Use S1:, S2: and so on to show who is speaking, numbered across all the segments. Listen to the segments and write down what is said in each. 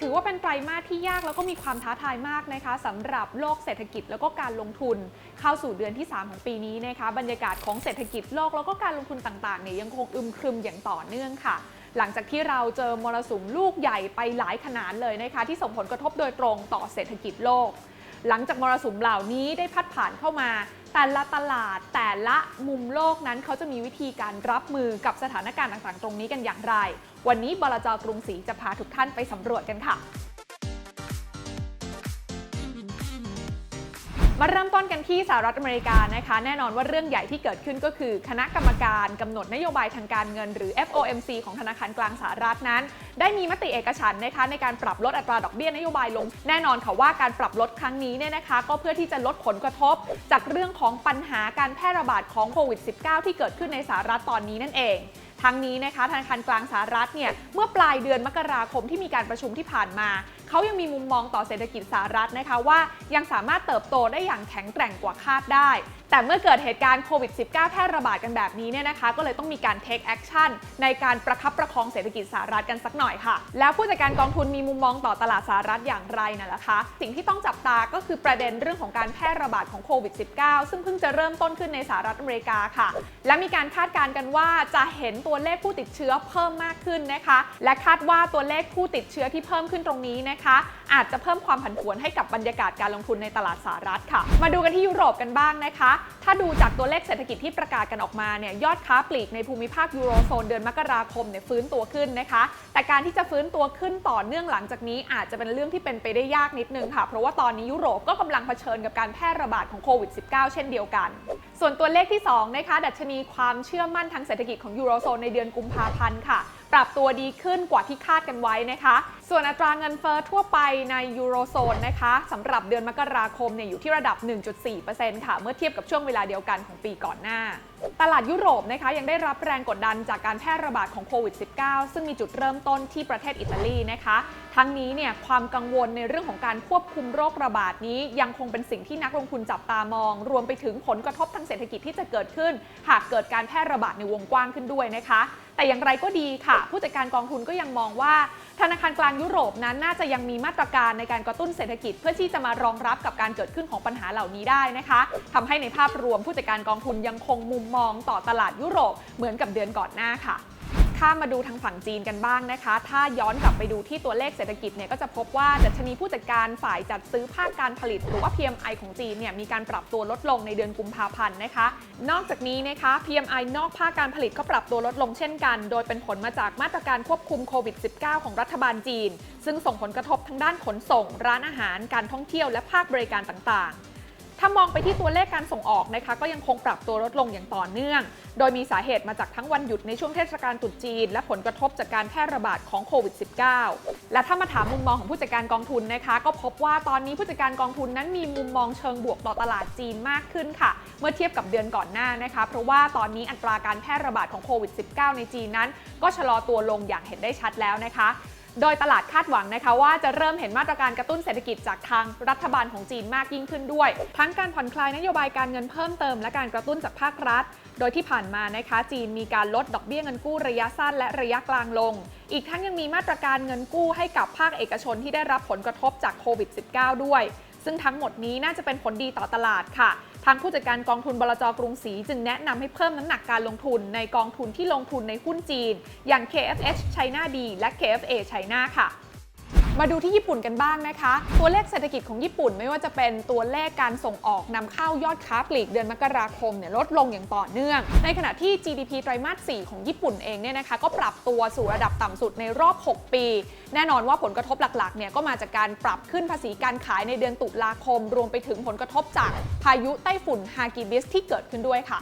S1: ถือว่าเป็นไตรมาสที่ยากแล้วก็มีความท้าทายมากนะคะสำหรับโลกเศรษฐกิจแล้วก็การลงทุน เข้าสู่เดือนที่ 3 ของปีนี้นะคะบรรยากาศของเศรษฐกิจโลกแล้วก็การลงทุนต่างๆเนี่ยยังคงอึมครึมอย่างต่อเนื่องค่ะ หลังจากที่เราเจอมรสุมลูกใหญ่ไปหลายขนาดเลยนะคะที่ส่งผลกระทบโดยตรงต่อเศรษฐกิจโลก หลังจากมรสุมเหล่านี้ได้พัดผ่านเข้ามา แต่ละตลาดแต่ละมุมโลกนั้นเขาจะมีวิธีการรับมือกับสถานการณ์ต่างๆ ตรงนี้กันอย่างไร วันนี้บลจกรุงศรีจะพาทุกท่านไปสำรวจกันค่ะ มาเริ่มต้นกันที่สหรัฐอเมริกานะคะ แน่นอนว่าเรื่องใหญ่ที่เกิดขึ้นก็คือคณะกรรมการกำหนดนโยบายทางการเงิน หรือ FOMC ของธนาคารกลางสหรัฐนั้น ได้มีมติเอกฉันนะคะในการปรับลดอัตราดอกเบี้ยนโยบายลง แน่นอนค่ะว่าการปรับลดครั้งนี้เนี่ยนะคะ ก็เพื่อที่จะลดผลกระทบ จากเรื่องของปัญหาการแพร่ระบาดของโควิด -19 ที่เกิดขึ้นในสหรัฐตอนนี้นั่นเองทั้งนี้นะคะธนาคารกลางสหรัฐเนี่ยเมื่อปลายเดือนมกราคมที่มีการประชุมที่ผ่านมา เขายังมีมุมมองต่อเศรษฐกิจสหรัฐนะคะว่ายังสามารถเติบโตได้อย่างแข็งแกร่งกว่าคาดได้ แต่เมื่อเกิดเหตุการณ์โควิด -19 แพร่ระบาดกันแบบนี้เนี่ยนะคะ ก็เลยต้องมีการ take action ในการประคับประคองเศรษฐกิจสหรัฐกันสักหน่อยค่ะ แล้วผู้จัดการกองทุนมีมุมมองต่อตลาดสหรัฐอย่างไรน่ะล่ะคะ สิ่งที่ต้องจับตาก็คือประเด็นเรื่องของการแพร่ระบาดของโควิด -19 ซึ่งเพิ่งจะเริ่มต้นขึ้นในสหรัฐอเมริกาค่ะ และมีการคาดการณ์กันว่าจะเห็นตัวเลขผู้ติดเชื้อเพิ่มมากขึ้นนะคะ และคาดว่าตัวเลขผู้ติดเชื้อที่เพิ่มขึ้นตรงนี้นะคะ อาจจะเพิ่มความผันผวนให้กับบรรยากาศการลงทุนในตลาดสหรัฐค่ะ มาดูกันที่ยุโรปกันบ้างนะคะถ้าดูจากตัวเลขเศรษฐกิจที่ประกาศกันออกมาเนี่ยยอดค้าปลีกในภูมิภาคยูโรโซนเดือนมกราคมเนี่ยฟื้นตัวขึ้นนะคะ แต่การที่จะฟื้นตัวขึ้นต่อเนื่องหลังจากนี้อาจจะเป็นเรื่องที่เป็นไปได้ยากนิดนึงค่ะ เพราะว่าตอนนี้ยุโรปก็กำลังเผชิญกับการแพร่ระบาดของโควิด -19 เช่นเดียวกัน ส่วนตัวเลขที่สองนะคะ ดัชนีความเชื่อมั่นทางเศรษฐกิจของยูโรโซนในเดือนกุมภาพันธ์ค่ะ ปรับตัวดีขึ้นกว่าที่คาดกันไว้นะคะ ส่วนอัตราเงินเฟอ้อทั่วไปในยูโรโซนนะคะสำหรับเดือนมกราคมเนี่ยอยู่ที่ระดับ 1.4%ค่ะ เมื่อเทียบกับช่วงเวลาเดียวกันของปีก่อนหน้า ตลาดยุโรปนะคะยังได้รับแรงกดดันจากการแพร่ระบาดของโควิด -19 ซึ่งมีจุดเริ่มต้นที่ประเทศอิตาลีนะคะ ทั้งนี้เนี่ยความกังวลในเรื่องของการควบคุมโรคระบาดนี้ ยังคงเป็นสิ่งที่นักลงทุนจับตามอง รวมไปถึงผลกระทบทางเศรษฐกิจที่จะเกิดขึ้น หากเกิดการแพร่ระบาดในวงกว้างขึ้นด้วยนะคะ แต่อย่างไรก็ดีค่ะ ผู้จัดการกองทุนก็ยังมองว่า ธนาคารกลางยุโรปนั้นน่าจะยังมีมาตรการในการกระตุ้นเศรษฐกิจ เพื่อที่จะมารองรับกับการเกิดขึ้นของปัญหาเหล่านี้ได้นะคะทำให้ในภาพรวมผู้จัดการกองทุนยังคงมุมมองต่อตลาดยุโรปเหมือนกับเดือนก่อนหน้าค่ะ ข้ามมาดูทางฝั่งจีนกันบ้างนะคะ ถ้าย้อนกลับไปดูที่ตัวเลขเศรษฐกิจเนี่ยก็จะพบว่าดัชนีผู้จัดการฝ่ายจัดซื้อภาคการผลิต หรือว่า PMI ของจีนเนี่ยมีการปรับตัวลดลงในเดือนกุมภาพันธ์นะคะ นอกจากนี้นะคะ PMI นอกภาคการผลิตก็ปรับตัวลดลงเช่นกัน โดยเป็นผลมาจากมาตรการควบคุมโควิด -19 ของรัฐบาลจีน ซึ่งส่งผลกระทบทั้งด้านขนส่ง ร้านอาหาร การท่องเที่ยวและภาคบริการต่างๆ ถ้ามองไปที่ตัวเลขการส่งออกนะคะก็ยังคงปรับตัวลดลงอย่างต่อเนื่อง โดยมีสาเหตุมาจากทั้งวันหยุดในช่วงเทศกาลตรุษจีน และผลกระทบจากการแพร่ระบาดของโควิด -19 และถ้ามาถามมุมมองของผู้จัดการกองทุนนะคะ ก็พบว่าตอนนี้ผู้จัดการกองทุนนั้นมีมุมมองเชิงบวกต่อตลาดจีนมากขึ้นค่ะ เมื่อเทียบกับเดือนก่อนหน้านะคะ เพราะว่าตอนนี้อัตราการแพร่ระบาดของโควิด -19 ในจีนนั้น ก็ชะลอตัวลงอย่างเห็นได้ชัดแล้วนะคะ โดยตลาดคาดหวังนะคะว่าจะเริ่มเห็นมาตรการกระตุ้นเศรษฐกิจจากทางรัฐบาลของจีนมากยิ่งขึ้นด้วย ทั้งการผ่อนคลายนโยบายการเงินเพิ่มเติมและการกระตุ้นจากภาครัฐ โดยที่ผ่านมานะคะจีนมีการลดดอกเบี้ยเงินกู้ระยะสั้นและระยะกลางลง อีกทั้งยังมีมาตรการเงินกู้ให้กับภาคเอกชนที่ได้รับผลกระทบจากโควิด -19 ด้วย ซึ่งทั้งหมดนี้น่าจะเป็นผลดีต่อตลาดค่ะ ทางผู้จัดการกองทุนบลจกรุงศรีจึงแนะนำให้เพิ่มน้ำหนักการลงทุนในกองทุนที่ลงทุนในหุ้นจีน อย่าง KFH China D และ KFA China ค่ะมาดูที่ญี่ปุ่นกันบ้างนะคะ ตัวเลขเศรษฐกิจของญี่ปุ่นไม่ว่าจะเป็นตัวเลขการส่งออกนำเข้ายอดค้าปลีกเดือนมกราคมเนี่ยลดลงอย่างต่อเนื่อง ในขณะที่ GDP ไตรมาส 4 ของญี่ปุ่นเองเนี่ยนะคะก็ปรับตัวสู่ระดับต่ำสุดในรอบ 6 ปี แน่นอนว่าผลกระทบหลักๆเนี่ยก็มาจากการปรับขึ้นภาษีการขายในเดือนตุลาคม รวมไปถึงผลกระทบจากพายุไต้ฝุ่นฮากิบิสที่เกิดขึ้นด้วยค่ะ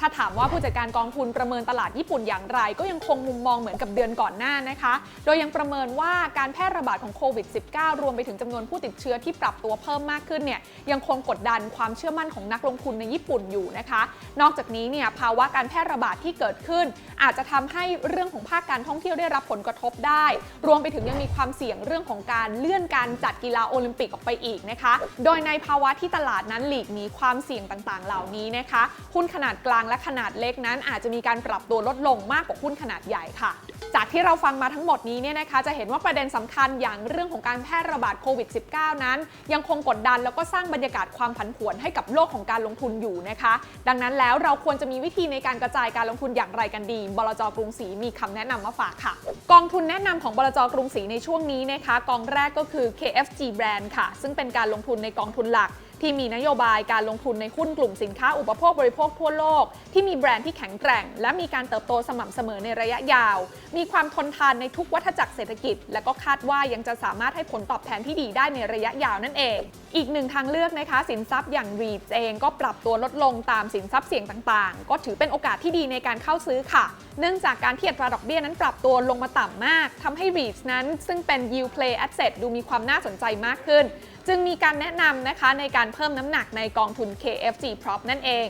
S1: ถ้าถามว่าผู้จัดการกองทุนประเมินตลาดญี่ปุ่นอย่างไร ก็ยังคงมุมมองเหมือนกับเดือนก่อนหน้านะคะ โดยยังประเมินว่าการแพร่ระบาดของโควิด -19 รวมไปถึงจำนวนผู้ติดเชื้อที่ปรับตัวเพิ่มมากขึ้นเนี่ยยังคงกดดันความเชื่อมั่นของนักลงทุนในญี่ปุ่นอยู่นะคะ นอกจากนี้เนี่ยภาวะการแพร่ระบาดที่เกิดขึ้น อาจจะทำให้เรื่องของภาคการท่องเที่ยวได้รับผลกระทบได้ รวมไปถึงยังมีความเสี่ยงเรื่องของการเลื่อนการจัดกีฬาโอลิมปิกออกไปอีกนะคะ โดยในภาวะที่ตลาดนั้นหลีกหนีความเสี่ยงต่างๆ เหล่านี้นะคะหุ้นขนาดกลางและขนาดเล็กนั้น อาจจะมีการปรับตัวลดลงมากกว่าหุ้นขนาดใหญ่ค่ะ จากที่เราฟังมาทั้งหมดนี้เนี่ยนะคะจะเห็นว่าประเด็นสำคัญอย่างเรื่องของการแพร่ระบาดโควิด -19 นั้น ยังคงกดดันแล้วก็สร้างบรรยากาศความผันผวนให้กับโลกของการลงทุนอยู่นะคะ ดังนั้นแล้วเราควรจะมีวิธีในการกระจายการลงทุนอย่างไรกันดี บลจกรุงศรีมีคำแนะนำมาฝากค่ะ กองทุนแนะนำของบลจกรุงศรีในช่วงนี้นะคะ กองแรกก็คือ KFG Brand ค่ะ ซึ่งเป็นการลงทุนในกองทุนหลัก ที่มีนโยบายการลงทุนในหุ้นกลุ่มสินค้าอุปโภคบริโภคทั่วโลก ที่มีแบรนด์ที่แข็งแกร่ง และมีการเติบโตสม่ำเสมอในระยะยาว มีความทนทานในทุกวัฏจักรเศรษฐกิจ และก็คาดว่ายังจะสามารถให้ผลตอบแทนที่ดีได้ในระยะยาวนั่นเอง อีกหนึ่งทางเลือกนะคะ สินทรัพย์อย่าง REITs เองก็ปรับตัวลดลงตามสินทรัพย์เสี่ยงต่างๆ ก็ถือเป็นโอกาสที่ดีในการเข้าซื้อค่ะ เนื่องจากการที่อัตราดอกเบี้ยนั้นปรับตัวลงมาต่ำมากทำให้ REITs นั้น ซึ่งเป็น yield play asset ดูมีความน่าสนใจมากขึ้น จึงมีการแนะนำนะคะในการเพิ่มน้ำหนักในกองทุน KFG Prop นั่นเอง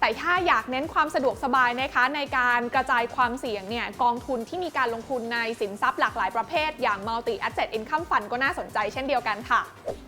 S1: แต่ถ้าอยากเน้นความสะดวกสบายนะคะในการกระจายความเสี่ยงเนี่ยกองทุนที่มีการลงทุนในสินทรัพย์หลากหลายประเภท อย่าง multi asset income fund ก็น่าสนใจเช่นเดียวกันค่ะ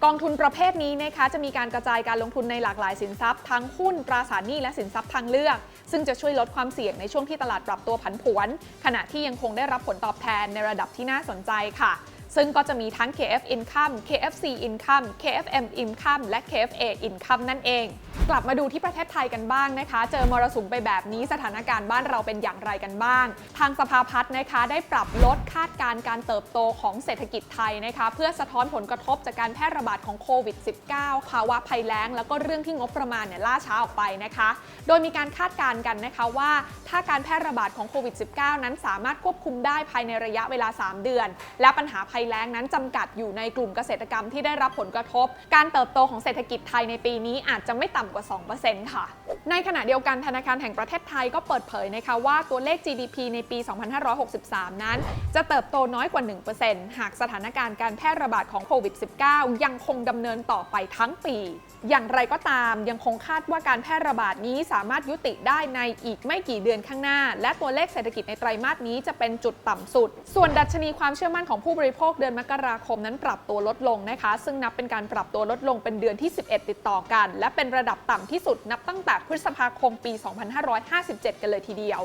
S1: กองทุนประเภทนี้นะคะจะมีการกระจายการลงทุนในหลากหลายสินทรัพย์ทั้งหุ้นตราสารหนี้และสินทรัพย์ทางเลือก ซึ่งจะช่วยลดความเสี่ยงในช่วงที่ตลาดปรับตัวผันผวน ขณะที่ยังคงได้รับผลตอบแทนในระดับที่น่าสนใจค่ะ ซึ่งก็จะมีทั้ง KF Income KFC Income KFM Income และ KFA Income นั่นเอง กลับมาดูที่ประเทศไทยกันบ้างนะคะ เจอมรสุมไปแบบนี้สถานการณ์บ้านเราเป็นอย่างไรกันบ้าง ทางสภาพัฒน์นะคะได้ปรับลดคาดการณ์การเติบโตของเศรษฐกิจไทยนะคะเพื่อสะท้อนผลกระทบจากการแพร่ระบาดของโควิด -19 ภาวะภัยแล้ง แล้วก็เรื่องที่งบประมาณเนี่ยล่าช้าออกไปนะคะ โดยมีการคาดการณ์กันนะคะว่า ถ้าการแพร่ระบาดของโควิด -19 นั้นสามารถควบคุมได้ภายในระยะเวลา 3 เดือน และปัญหาภัยแล้งนั้นจำกัดอยู่ในกลุ่มเกษตรกรรมที่ได้รับผลกระทบ การเติบโตของเศรษฐกิจไทยในปีนี้อาจจะไม่ต่ำกว่า 2%ค่ะ ในขณะเดียวกันธนาคารแห่งประเทศไทยก็เปิดเผยนะคะว่าตัวเลข GDP ในปี 2563 นั้น จะเติบโตน้อยกว่า 1%หากสถานการณ์การแพร่ระบาดของโควิด -19 ยังคงดำเนินต่อไปทั้งปี อย่างไรก็ตามยังคงคาดว่าการแพร่ระบาดนี้สามารถยุติได้ในอีกไม่กี่เดือนข้างหน้า และตัวเลขเศรษฐกิจในไตรมาสนี้จะเป็นจุดต่ำสุด ส่วนดัชนีความเชื่อมั่นของผู้บริโภคเดือนมกราคมนั้นปรับตัวลดลงนะคะ ซึ่งนับเป็นการปรับตัวลดลงเป็นเดือนที่ 11 ติดต่อกัน และเป็นระดับต่ำที่สุดนับตั้งแต่พฤษภาคมปี 2557 กันเลยทีเดียว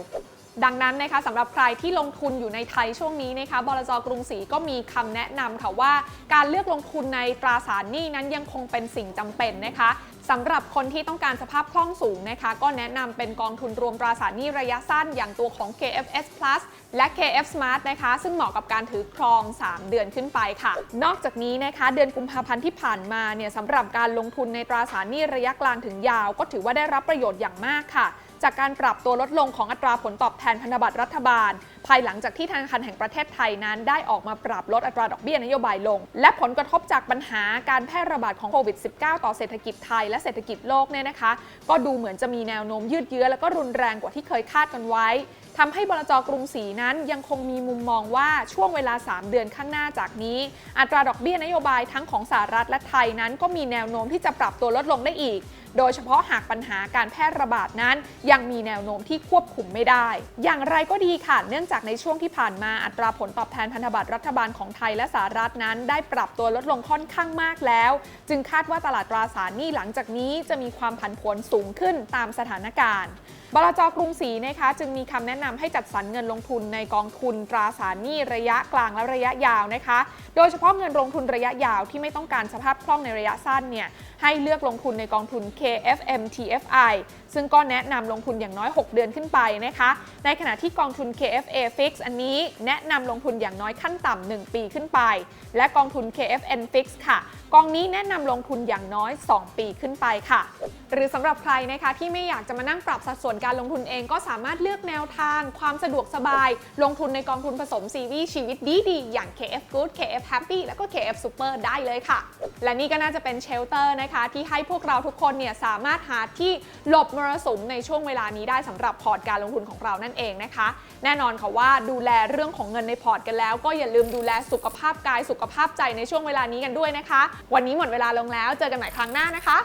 S1: ดังนั้นนะคะสำหรับใครที่ลงทุนอยู่ในไทยช่วงนี้นะคะบลจกรุงศรีก็มีคำแนะนำค่ะว่า การเลือกลงทุนในตราสารหนี้นั้นยังคงเป็นสิ่งจำเป็นนะคะ สำหรับคนที่ต้องการสภาพคล่องสูงนะคะ ก็แนะนำเป็นกองทุนรวมตราสารหนี้ระยะสั้นอย่างตัวของ KFS Plus และ KF Smart นะคะ ซึ่งเหมาะกับการถือครอง 3 เดือนขึ้นไปค่ะ นอกจากนี้นะคะ เดือนกุมภาพันธ์ที่ผ่านมาเนี่ยสำหรับการลงทุนในตราสารหนี้ระยะกลางถึงยาว ก็ถือว่าได้รับประโยชน์อย่างมากค่ะ จากการปรับตัวลดลงของอัตราผลตอบแทนพันธบัตรรัฐบาล ภายหลังจากที่ธนาคารแห่งประเทศไทยนั้นได้ออกมาปรับลดอัตราดอกเบี้ยนโยบายลง และผลกระทบจากปัญหาการแพร่ระบาดของโควิด -19 ต่อเศรษฐกิจไทยและเศรษฐกิจโลกเนี่ยนะคะ ก็ดูเหมือนจะมีแนวโน้มยืดเยื้อ และก็รุนแรงกว่าที่เคยคาดกันไว้ทำให้บลจกรุงศรีนั้นยังคงมีมุมมองว่าช่วงเวลา 3 เดือนข้างหน้าจากนี้ อัตราดอกเบี้ยนโยบายทั้งของสหรัฐและไทยนั้น ก็มีแนวโน้มที่จะปรับตัวลดลงได้อีก โดยเฉพาะหากปัญหาการแพร่ระบาดนั้น ยังมีแนวโน้มที่ควบคุมไม่ได้ อย่างไรก็ดีค่ะเนื่องจากในช่วงที่ผ่านมาอัตราผลตอบแทนพันธบัตรรัฐบาลของไทยและสหรัฐนั้น ได้ปรับตัวลดลงค่อนข้างมากแล้ว จึงคาดว่าตลาดตราสารหนี้หลังจากนี้จะมีความผันผวนสูงขึ้นตามสถานการณ์บลจกรุงศรีนะคะจึงมีคำแนะนำให้จัดสรรเงินลงทุนในกองทุนตราสารหนี้ระยะกลางและระยะยาวนะคะ โดยเฉพาะเงินลงทุนระยะยาวที่ไม่ต้องการสภาพคล่องในระยะสั้นเนี่ยให้เลือกลงทุนในกองทุน KFM TFI ซึ่งก็แนะนำลงทุนอย่างน้อย 6 เดือนขึ้นไปนะคะ ในขณะที่กองทุน KFA Fix อันนี้แนะนำลงทุนอย่างน้อยขั้นต่ำ1ปีขึ้นไป และกองทุน KFN Fix ค่ะ กองนี้แนะนำลงทุนอย่างน้อย 2 ปีขึ้นไปค่ะ หรือสำหรับใครนะคะที่ไม่อยากจะมานั่งปรับสัดส่วนการลงทุนเองก็สามารถเลือกแนวทาง ความสะดวกสบาย ลงทุนในกองทุนผสมซีวีชีวิตดีๆอย่าง KF Good KF Happy แล้วก็ KF Super ได้เลยค่ะ และนี่ก็น่าจะเป็นเชลเตอร์นะคะที่ให้พวกเราทุกคนเนี่ยสามารถหาที่หลบมรสุมในช่วงเวลานี้ได้สำหรับพอร์ตการลงทุนของเรานั่นเองนะคะ แน่นอนค่ะว่าดูแลเรื่องของเงินในพอร์ตกันแล้ว ก็อย่าลืมดูแลสุขภาพกายสุขภาพใจในช่วงเวลานี้กันด้วยนะคะ วันนี้หมดเวลาลงแล้ว เจอกันใหม่ครั้งหน้านะคะ